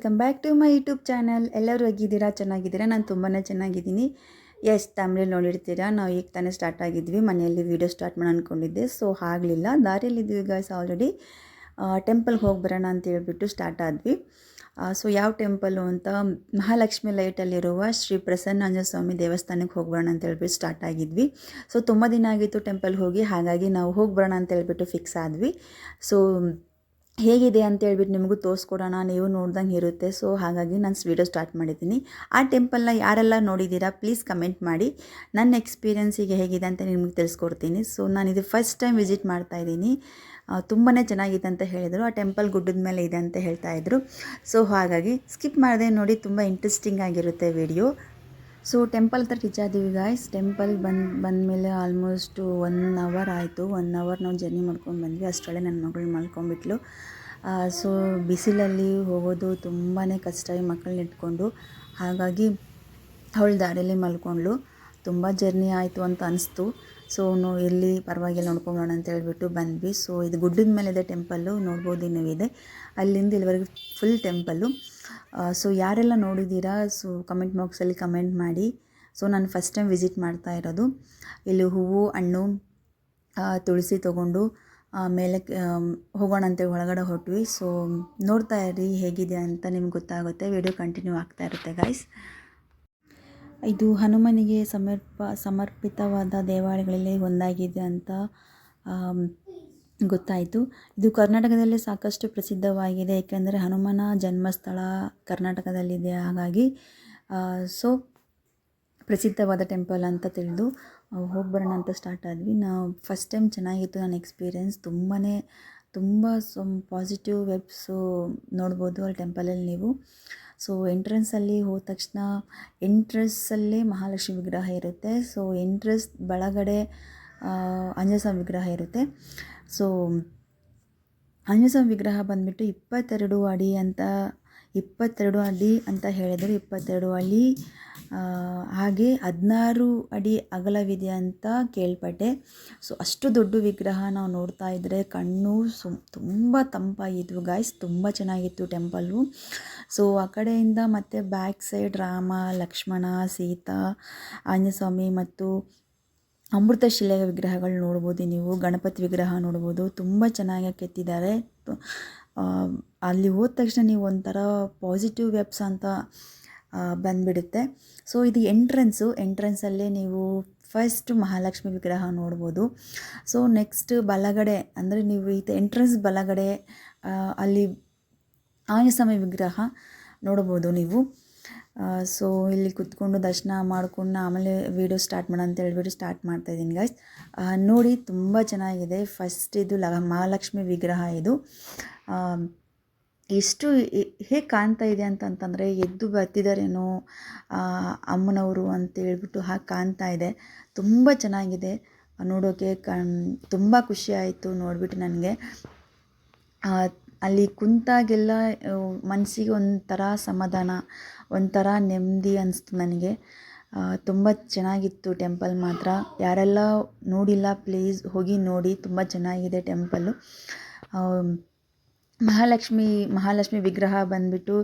Welcome back to my YouTube channel ಎಲ್ಲರೂ ಹೇಗಿದ್ದೀರಾ? ಚೆನ್ನಾಗಿದ್ದೀರಾ? ನಾನು ತುಂಬಾ ಚೆನ್ನಾಗಿದ್ದೀನಿ. ಎಸ್ ತಮಿಳಲ್ಲಿ ನೋಡಿರ್ತೀರಾ? ನಾವು ಈಗ ತಾನೇ ಸ್ಟಾರ್ಟ್ ಆಗಿದ್ವಿ. ಮನೆಯಲ್ಲಿ ವೀಡಿಯೋ ಸ್ಟಾರ್ಟ್ ಮಾಡಿ ಅಂದ್ಕೊಂಡಿದ್ದೆ ಸೊ ಆಗಲಿಲ್ಲ. ದಾರಿಯಲ್ಲಿದ್ದೀವಿ ಗಾಯ್ಸ್ ಆಲ್ರೆಡಿ ಟೆಂಪಲ್ಗೆ ಹೋಗಿ ಬರೋಣ ಅಂತ ಹೇಳ್ಬಿಟ್ಟು ಸ್ಟಾರ್ಟ್ ಆದ್ವಿ. ಸೊ ಯಾವ ಟೆಂಪಲು ಅಂತ? ಮಹಾಲಕ್ಷ್ಮಿ ಲೈಟಲ್ಲಿರುವ ಶ್ರೀ ಪ್ರಸನ್ನಾಂಜ ಸ್ವಾಮಿ ದೇವಸ್ಥಾನಕ್ಕೆ ಹೋಗ್ಬರೋಣ ಅಂತ ಹೇಳ್ಬಿಟ್ಟು ಸ್ಟಾರ್ಟ್ ಆಗಿದ್ವಿ. ಸೊ ತುಂಬ ದಿನ ಆಗಿತ್ತು ಟೆಂಪಲ್ಗೆ ಹೋಗಿ. ಹಾಗಾಗಿ ನಾವು ಹೋಗಿ ಬರೋಣ ಅಂತ ಹೇಳ್ಬಿಟ್ಟು ಫಿಕ್ಸ್ ಆದ್ವಿ. ಸೊ ಹೇಗಿದೆ ಅಂತ ಹೇಳ್ಬಿಟ್ಟು ನಿಮಗೂ ತೋರಿಸ್ಕೊಡೋಣ. ನೀವು ನೋಡ್ದಂಗೆ ಇರುತ್ತೆ. ಸೊ ಹಾಗಾಗಿ ನಾನು ವೀಡಿಯೋ ಸ್ಟಾರ್ಟ್ ಮಾಡಿದ್ದೀನಿ. ಆ ಟೆಂಪಲ್ನ ಯಾರೆಲ್ಲ ನೋಡಿದ್ದೀರಾ ಪ್ಲೀಸ್ ಕಮೆಂಟ್ ಮಾಡಿ. ನನ್ನ ಎಕ್ಸ್ಪೀರಿಯನ್ಸಿಗೆ ಹೇಗಿದೆ ಅಂತ ನಿಮಗೆ ತಿಳಿಸ್ಕೊಡ್ತೀನಿ. ಸೊ ನಾನು ಇದು ಫಸ್ಟ್ ಟೈಮ್ ವಿಸಿಟ್ ಮಾಡ್ತಾ ಇದ್ದೀನಿ. ತುಂಬಾ ಚೆನ್ನಾಗಿದೆ ಅಂತ ಹೇಳಿದರು. ಆ ಟೆಂಪಲ್ ಗುಡ್ಡದ ಮೇಲೆ ಇದೆ ಅಂತ ಹೇಳ್ತಾ ಇದ್ರು. ಸೊ ಹಾಗಾಗಿ ಸ್ಕಿಪ್ ಮಾಡಿದೆ ನೋಡಿ, ತುಂಬ ಇಂಟ್ರೆಸ್ಟಿಂಗ್ ಆಗಿರುತ್ತೆ ವಿಡಿಯೋ ಸೊ ಟೆಂಪಲ್ ಹತ್ರ ರೀಚ್ ಆದೀವಿ ಗಾಯ್ಸ್ ಟೆಂಪಲ್ ಬಂದು, ಬಂದಮೇಲೆ ಆಲ್ಮೋಸ್ಟು ಒನ್ ಅವರ್ ಆಯಿತು. ಒನ್ ಅವರ್ ನಾವು ಜರ್ನಿ ಮಾಡ್ಕೊಂಡು ಬಂದ್ವಿ. ಅಷ್ಟರಲ್ಲೇ ನನ್ನ ಮಗಳು ಮಲ್ಕೊಂಡ್ಬಿಟ್ಲು. ಸೊ ಬಿಸಿಲಲ್ಲಿ ಹೋಗೋದು ತುಂಬಾ ಕಷ್ಟ ಈ ಮಕ್ಕಳನ್ನ ಇಟ್ಕೊಂಡು. ಹಾಗಾಗಿ ಅವಳು ದಾರಿಯಲ್ಲಿ ಮಲ್ಕೊಂಡ್ಳು. ತುಂಬ ಜರ್ನಿ ಆಯಿತು ಅಂತ ಅನಿಸ್ತು. ಸೊ ನಾವು ಎಲ್ಲಿ ಪರವಾಗಿಲ್ಲ ನೋಡ್ಕೊಂಬೋಣ ಅಂತ ಹೇಳ್ಬಿಟ್ಟು ಬಂದ್ವಿ. ಸೊ ಇದು ಗುಡ್ಡದ ಮೇಲಿದೆ ಟೆಂಪಲ್ಲು ನೋಡ್ಬೋದು ಇನ್ನೂ ಇದೆ. ಅಲ್ಲಿಂದ ಇಲ್ಲಿವರೆಗೂ ಫುಲ್ ಟೆಂಪಲ್ಲು ಸೊ ಯಾರೆಲ್ಲ ನೋಡಿದ್ದೀರಾ ಸೊ ಕಮೆಂಟ್ ಬಾಕ್ಸಲ್ಲಿ ಕಮೆಂಟ್ ಮಾಡಿ. ಸೊ ನಾನು ಫಸ್ಟ್ ಟೈಮ್ ವಿಸಿಟ್ ಮಾಡ್ತಾ ಇರೋದು. ಇಲ್ಲಿ ಹೂವು, ಹಣ್ಣು ತುಳಸಿ ತೊಗೊಂಡು ಮೇಲೆ ಹೋಗೋಣ ಅಂತ ಒಳಗಡೆ ಹೊರಟ್ವಿ. ಸೊ ನೋಡ್ತಾ ಇರಿ ಹೇಗಿದೆ ಅಂತ ನಿಮ್ಗೆ ಗೊತ್ತಾಗುತ್ತೆ. ವಿಡಿಯೋ ಕಂಟಿನ್ಯೂ ಆಗ್ತಾ ಇರುತ್ತೆ ಗೈಸ್ ಇದು ಹನುಮನಿಗೆ ಸಮರ್ಪ, ಸಮರ್ಪಿತವಾದ ದೇವಾಲಯಗಳಲ್ಲಿ ಒಂದಾಗಿದೆ ಅಂತ ಗೊತ್ತಾಯಿತು. ಇದು ಕರ್ನಾಟಕದಲ್ಲಿ ಸಾಕಷ್ಟು ಪ್ರಸಿದ್ಧವಾಗಿದೆ. ಏಕೆಂದರೆ ಹನುಮನ ಜನ್ಮಸ್ಥಳ ಕರ್ನಾಟಕದಲ್ಲಿದೆ. ಹಾಗಾಗಿ ಸೊ ಪ್ರಸಿದ್ಧವಾದ ಟೆಂಪಲ್ ಅಂತ ತಿಳಿದು ಹೋಗಿ ಬರೋಣ ಅಂತ ಸ್ಟಾರ್ಟ್ ಆದ್ವಿ. ನಾವು ಫಸ್ಟ್ ಟೈಮ್ ಚೆನ್ನಾಗಿತ್ತು ನನ್ನ ಎಕ್ಸ್ಪೀರಿಯೆನ್ಸ್ ತುಂಬಾ ತುಂಬ ಸಮ್ ಪಾಸಿಟಿವ್ ವೆಬ್ಸು ನೋಡ್ಬೋದು ಅಲ್ಲಿ ಟೆಂಪಲಲ್ಲಿ ನೀವು. ಸೊ ಎಂಟ್ರೆನ್ಸಲ್ಲಿ ಹೋದ ತಕ್ಷಣ ಎಂಟ್ರೆನ್ಸಲ್ಲೇ ಮಹಾಲಕ್ಷ್ಮಿ ವಿಗ್ರಹ ಇರುತ್ತೆ. ಸೊ ಎಂಟ್ರೆನ್ಸ್ ಒಳಗಡೆ ಅಂಜಸ ವಿಗ್ರಹ ಇರುತ್ತೆ. ಸೊ ಆಂಜನೇಯ ವಿಗ್ರಹ ಬಂದುಬಿಟ್ಟು ಇಪ್ಪತ್ತೆರಡು ಅಡಿ ಅಂತ, ಇಪ್ಪತ್ತೆರಡು ಅಡಿ ಅಂತ ಹೇಳಿದರೆ ಇಪ್ಪತ್ತೆರಡು ಅಡಿ ಹಾಗೆ ಹದಿನಾರು ಅಡಿ ಅಗಲವಿದೆ ಅಂತ ಕೇಳ್ಪಟ್ಟೆ. ಸೊ ಅಷ್ಟು ದೊಡ್ಡ ವಿಗ್ರಹ ನಾವು ನೋಡ್ತಾ ಇದ್ದರೆ ಕಣ್ಣು ಸು ತುಂಬ ತಂಪಾಗಿದ್ವು ಗಾಯ್ಸ್ ತುಂಬ ಚೆನ್ನಾಗಿತ್ತು ಟೆಂಪಲ್ಲು ಸೊ ಆ ಕಡೆಯಿಂದ ಮತ್ತು ಬ್ಯಾಕ್ ಸೈಡ್ ರಾಮ, ಲಕ್ಷ್ಮಣ, ಸೀತಾ ಆಂಜನೇಯಸ್ವಾಮಿ ಮತ್ತು ಅಮೃತ ಶಿಲೆಯ ವಿಗ್ರಹಗಳು ನೋಡ್ಬೋದು ನೀವು, ಗಣಪತಿ ವಿಗ್ರಹ ನೋಡ್ಬೋದು. ತುಂಬ ಚೆನ್ನಾಗಿ ಕೆತ್ತಿದ್ದಾರೆ. ಅಲ್ಲಿ ಹೋದ ತಕ್ಷಣ ನೀವು ಒಂಥರ ಪಾಸಿಟಿವ್ ವೆಬ್ಸ್ ಅಂತ ಬಂದುಬಿಡುತ್ತೆ. ಸೊ ಇದು ಎಂಟ್ರೆನ್ಸು ಎಂಟ್ರೆನ್ಸಲ್ಲೇ ನೀವು ಫಸ್ಟ್ ಮಹಾಲಕ್ಷ್ಮಿ ವಿಗ್ರಹ ನೋಡ್ಬೋದು. ಸೊ ನೆಕ್ಸ್ಟ್ ಬಲಗಡೆ, ಅಂದರೆ ನೀವು ಇದು ಎಂಟ್ರೆನ್ಸ್ ಬಲಗಡೆ ಅಲ್ಲಿ ಆಂಜನೇಯಸ್ವಾಮಿ ವಿಗ್ರಹ ನೋಡ್ಬೋದು ನೀವು. ಸೊ ಇಲ್ಲಿ ಕುತ್ಕೊಂಡು ದರ್ಶನ ಮಾಡ್ಕೊಂಡು ಆಮೇಲೆ ವೀಡಿಯೋ ಸ್ಟಾರ್ಟ್ ಮಾಡೋಣ ಅಂತ ಹೇಳ್ಬಿಟ್ಟು ಸ್ಟಾರ್ಟ್ ಮಾಡ್ತಾ ಇದ್ದೀನಿ ಗಾಯ್ಸ್ ನೋಡಿ, ತುಂಬ ಚೆನ್ನಾಗಿದೆ. ಫಸ್ಟ್ ಇದು ಲ ಮಹಾಲಕ್ಷ್ಮಿ ವಿಗ್ರಹ ಇದು. ಎಷ್ಟು ಹೇಗೆ ಕಾಣ್ತಾ ಇದೆ ಅಂತಂತಂದರೆ ಎದ್ದು ಬರ್ತಿದ್ದಾರೇನೋ ಅಮ್ಮನವರು ಅಂತ ಹೇಳ್ಬಿಟ್ಟು ಹಾಗೆ ಕಾಣ್ತಾ ಇದೆ. ತುಂಬ ಚೆನ್ನಾಗಿದೆ. ನೋಡೋಕ್ಕೆ ಕಣ್, ತುಂಬ ಖುಷಿ ಆಯಿತು ನೋಡಿಬಿಟ್ಟು ನನಗೆ. ಅಲ್ಲಿ ಕುಂತಾಗೆಲ್ಲ ಮನಸ್ಸಿಗೆ ಒಂಥರ ಸಮಾಧಾನ, ಒಂಥರ ನೆಮ್ಮದಿ ಅನಿಸ್ತು ನನಗೆ. ತುಂಬ ಚೆನ್ನಾಗಿತ್ತು ಟೆಂಪಲ್ ಮಾತ್ರ. ಯಾರೆಲ್ಲ ನೋಡಿಲ್ಲ, ಪ್ಲೀಸ್ ಹೋಗಿ ನೋಡಿ. ತುಂಬ ಚೆನ್ನಾಗಿದೆ ಟೆಂಪಲ್ಲು. ಮಹಾಲಕ್ಷ್ಮಿ ಮಹಾಲಕ್ಷ್ಮಿ ವಿಗ್ರಹ ಬಂದುಬಿಟ್ಟು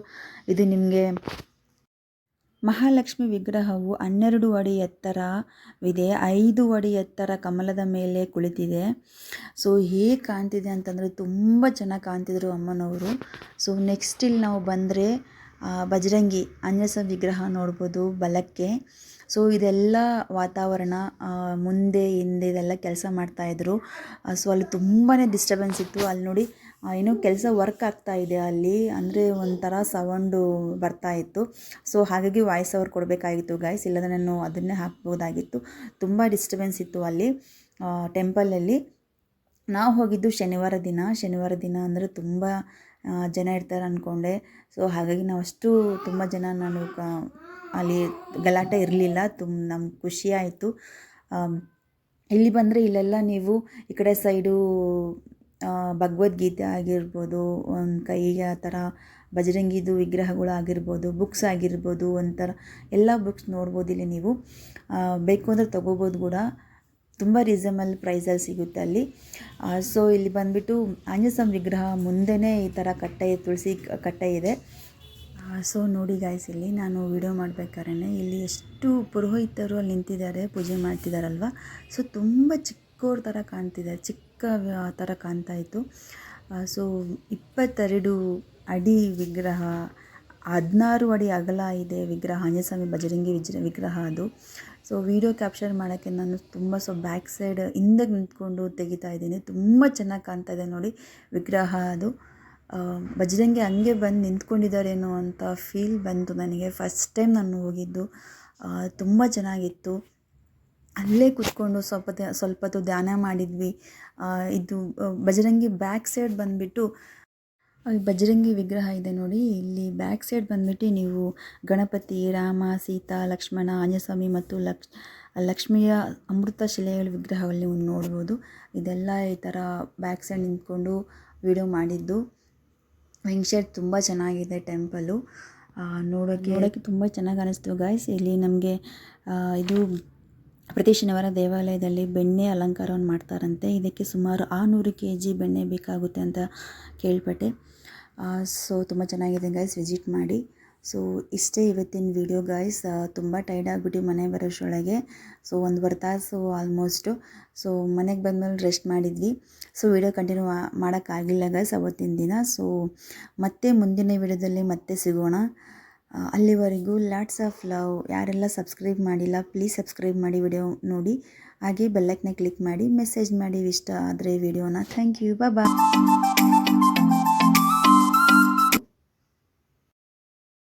ಇದು ನಿಮಗೆ ಮಹಾಲಕ್ಷ್ಮಿ ವಿಗ್ರಹವು ಹನ್ನೆರಡು ಅಡಿ ಎತ್ತರವಿದೆ. ಐದು ಅಡಿ ಎತ್ತರ ಕಮಲದ ಮೇಲೆ ಕುಳಿತಿದೆ. ಸೊ, ಹೇಗೆ ಕಾಣ್ತಿದೆ ಅಂತಂದರೆ ತುಂಬ ಚೆನ್ನಾಗಿ ಕಾಣ್ತಿದ್ರು ಅಮ್ಮನವರು. ಸೊ ನೆಕ್ಸ್ಟ್ ಇಲ್ಲಿ ನಾವು ಬಂದರೆ ಬಜರಂಗಿ ಆಂಜನೇಯ ವಿಗ್ರಹ ನೋಡ್ಬೋದು ಬಲಕ್ಕೆ. ಸೊ ಇದೆಲ್ಲ ವಾತಾವರಣ ಮುಂದೆ, ಹಿಂದೆ ಇದೆಲ್ಲ ಕೆಲಸ ಮಾಡ್ತಾಯಿದ್ರು ಸೊ ಅಲ್ಲಿ ತುಂಬಾ ಡಿಸ್ಟರ್ಬೆನ್ಸ್ ಇತ್ತು. ಅಲ್ಲಿ ನೋಡಿ ಏನೋ ಕೆಲಸ ವರ್ಕ್ ಆಗ್ತಾ ಇದೆ ಅಲ್ಲಿ. ಅಂದರೆ ಒಂಥರ ಸೌಂಡು ಬರ್ತಾ ಇತ್ತು. ಸೊ ಹಾಗಾಗಿ ವಾಯ್ಸ್ ಓವರ್ ಕೊಡಬೇಕಾಗಿತ್ತು ಗಾಯ್ಸ್ ಇಲ್ಲದ ನಾನು ಅದನ್ನೇ ಹಾಕ್ಬೋದಾಗಿತ್ತು. ತುಂಬ ಡಿಸ್ಟರ್ಬೆನ್ಸ್ ಇತ್ತು ಅಲ್ಲಿ ಟೆಂಪಲಲ್ಲಿ ನಾವು ಹೋಗಿದ್ದು ಶನಿವಾರ ದಿನ. ಶನಿವಾರ ದಿನ ಅಂದರೆ ತುಂಬ ಜನ ಇರ್ತಾರೆ ಅಂದ್ಕೊಂಡೆ ಸೊ ಹಾಗಾಗಿ ನಾವು ಅಷ್ಟು ತುಂಬ ಜನ ನಾನು ಅಲ್ಲಿ ಗಲಾಟೆ ಇರಲಿಲ್ಲ. ತುಮ್ ನಮ್ಗೆ ಖುಷಿ ಆಯಿತು. ಇಲ್ಲಿ ಬಂದರೆ ಇಲ್ಲೆಲ್ಲ ನೀವು ಈ ಕಡೆ ಸೈಡು ಭಗವದ್ಗೀತೆ ಆಗಿರ್ಬೋದು, ಒಂದು ಕೈಗೆ ಆ ಥರ ಬಜರಂಗಿದು ವಿಗ್ರಹಗಳು ಆಗಿರ್ಬೋದು ಬುಕ್ಸ್ ಆಗಿರ್ಬೋದು ಒಂಥರ, ಎಲ್ಲ ಬುಕ್ಸ್ ನೋಡ್ಬೋದು ಇಲ್ಲಿ ನೀವು. ಬೇಕು ಅಂದರೆ ತೊಗೋಬೋದು ಕೂಡ. ತುಂಬ ರೀಸನಬಲ್ ಪ್ರೈಸಲ್ಲಿ ಸಿಗುತ್ತೆ ಅಲ್ಲಿ. ಸೊ ಇಲ್ಲಿ ಬಂದುಬಿಟ್ಟು ಆಂಜನೇಯ ವಿಗ್ರಹ ಮುಂದೆನೇ ಈ ಥರ ಕಟ್ಟೆ, ತುಳಸಿ ಕಟ್ಟೆ ಇದೆ. ಸೊ ನೋಡಿ ಗಾಯ್ಸ್ ಇಲ್ಲಿ ನಾನು ವಿಡಿಯೋ ಮಾಡ್ಬೇಕಾದ್ರೆ ಇಲ್ಲಿ ಎಷ್ಟು ಪುರೋಹಿತರು ಅಲ್ಲಿ ನಿಂತಿದ್ದಾರೆ, ಪೂಜೆ ಮಾಡ್ತಿದ್ದಾರಲ್ವ ಸೊ ತುಂಬ ಚಿಕ್ಕವ್ರ ಥರ ಕಾಣ್ತಿದೆ, ಚಿಕ್ಕ ಥರ ಕಾಣ್ತಾ ಇತ್ತು. ಸೊ ಇಪ್ಪತ್ತೆರಡು ಅಡಿ ವಿಗ್ರಹ, ಹದಿನಾರು ಅಡಿ ಅಗಲ ಇದೆ ವಿಗ್ರಹ, ಆಂಜನೇಯಸ್ವಾಮಿ ಬಜರಂಗಿ ವಿಜ್, ವಿಗ್ರಹ ಅದು. ಸೊ ವಿಡಿಯೋ ಕ್ಯಾಪ್ಚರ್ ಮಾಡೋಕ್ಕೆ ನಾನು ತುಂಬ ಸೊ ಬ್ಯಾಕ್ ಸೈಡ್ ಹಿಂದೆ ನಿಂತ್ಕೊಂಡು ತೆಗಿತಾ ಇದ್ದೀನಿ. ತುಂಬ ಚೆನ್ನಾಗಿ ಕಾಣ್ತಾ ಇದೆ ನೋಡಿ ವಿಗ್ರಹ ಅದು. ಬಜರಂಗಿ ಹಂಗೆ ಬಂದು ನಿಂತ್ಕೊಂಡಿದ್ದಾರೇನೋ ಅಂತ ಫೀಲ್ ಬಂತು ನನಗೆ. ಫಸ್ಟ್ ಟೈಮ್ ನಾನು ಹೋಗಿದ್ದು. ತುಂಬ ಚೆನ್ನಾಗಿತ್ತು. ಅಲ್ಲೇ ಕೂತ್ಕೊಂಡು ಸ್ವಲ್ಪ ಸ್ವಲ್ಪ ಧ್ಯಾನ ಮಾಡಿದ್ವಿ. ಇದು ಬಜರಂಗಿ ಬ್ಯಾಕ್ ಸೈಡ್ ಬಂದುಬಿಟ್ಟು ಬಜರಂಗಿ ವಿಗ್ರಹ ಇದೆ ನೋಡಿ. ಇಲ್ಲಿ ಬ್ಯಾಕ್ ಸೈಡ್ ಬಂದ್ಬಿಟ್ಟು ನೀವು ಗಣಪತಿ, ರಾಮ, ಸೀತಾ, ಲಕ್ಷ್ಮಣ ಆಂಜನೇಯಸ್ವಾಮಿ ಮತ್ತು ಲಕ್ಷ್ ಲಕ್ಷ್ಮಿಯ ಅಮೃತ ಶಿಲೆಗಳ ವಿಗ್ರಹವನ್ನು ನೋಡ್ಬೋದು. ಇದೆಲ್ಲ ಈ ಥರ ಬ್ಯಾಕ್ ಸೈಡ್ ನಿಂತ್ಕೊಂಡು ವಿಡಿಯೋ ಮಾಡಿದ್ದು. ವಿಂಗ್ ಸೈಡ್ ತುಂಬ ಚೆನ್ನಾಗಿದೆ ಟೆಂಪಲು ನೋಡೋಕ್ಕೆ ನೋಡೋಕ್ಕೆ ತುಂಬ ಚೆನ್ನಾಗಿ ಅನ್ನಿಸ್ತು ಗಾಯ್ಸ್ ಇಲ್ಲಿ ನಮಗೆ ಇದು ಪ್ರತಿ ಶನಿವಾರ ದೇವಾಲಯದಲ್ಲಿ ಬೆಣ್ಣೆ ಅಲಂಕಾರವನ್ನು ಮಾಡ್ತಾರಂತೆ. ಇದಕ್ಕೆ ಸುಮಾರು ಆರುನೂರು ಕೆ ಜಿ ಬೆಣ್ಣೆ ಬೇಕಾಗುತ್ತೆ ಅಂತ ಕೇಳ್ಪಟ್ಟೆ. ಸೊ ತುಂಬ ಚೆನ್ನಾಗಿದೆ ಗೈಸ್ ವಿಸಿಟ್ ಮಾಡಿ. ಸೊ ಇಷ್ಟೇ ಇವತ್ತಿನ ವಿಡಿಯೋ ಗೈಸ್ ತುಂಬ ಟೈರ್ಡ್ ಆಗಿಬಿಟ್ಟು ಮನೆ ಬರೋಷ್ಟರೊಳಗೆ. ಸೊ ಒಂದುವರೆ ತಾಸು ಆಲ್ಮೋಸ್ಟು ಸೊ ಮನೆಗೆ ಬಂದಮೇಲೆ ರೆಸ್ಟ್ ಮಾಡಿದ್ವಿ. ಸೊ ವಿಡಿಯೋ ಕಂಟಿನ್ಯೂ ಮಾಡೋಕ್ಕಾಗಿಲ್ಲ ಗೈಸ್ ಅವತ್ತಿನ ದಿನ. ಸೊ ಮತ್ತೆ ಮುಂದಿನ ವಿಡಿಯೋದಲ್ಲಿ ಮತ್ತೆ ಸಿಗೋಣ. ಅಲ್ಲಿವರೆಗೂ ಲಾಟ್ಸ್ ಆಫ್ ಲವ್ ಯಾರೆಲ್ಲ ಸಬ್ಸ್ಕ್ರೈಬ್ ಮಾಡಿಲ್ಲ ಪ್ಲೀಸ್ ಸಬ್ಸ್ಕ್ರೈಬ್ ಮಾಡಿ ವಿಡಿಯೋ ನೋಡಿ. ಹಾಗೆ ಬೆಲ್ಲೈಕ್ನ ಕ್ಲಿಕ್ ಮಾಡಿ ಮೆಸೇಜ್ ಮಾಡಿ ಇಷ್ಟ ಆದರೆ ವಿಡಿಯೋನ ಥ್ಯಾಂಕ್ ಯು ಬಾಯ್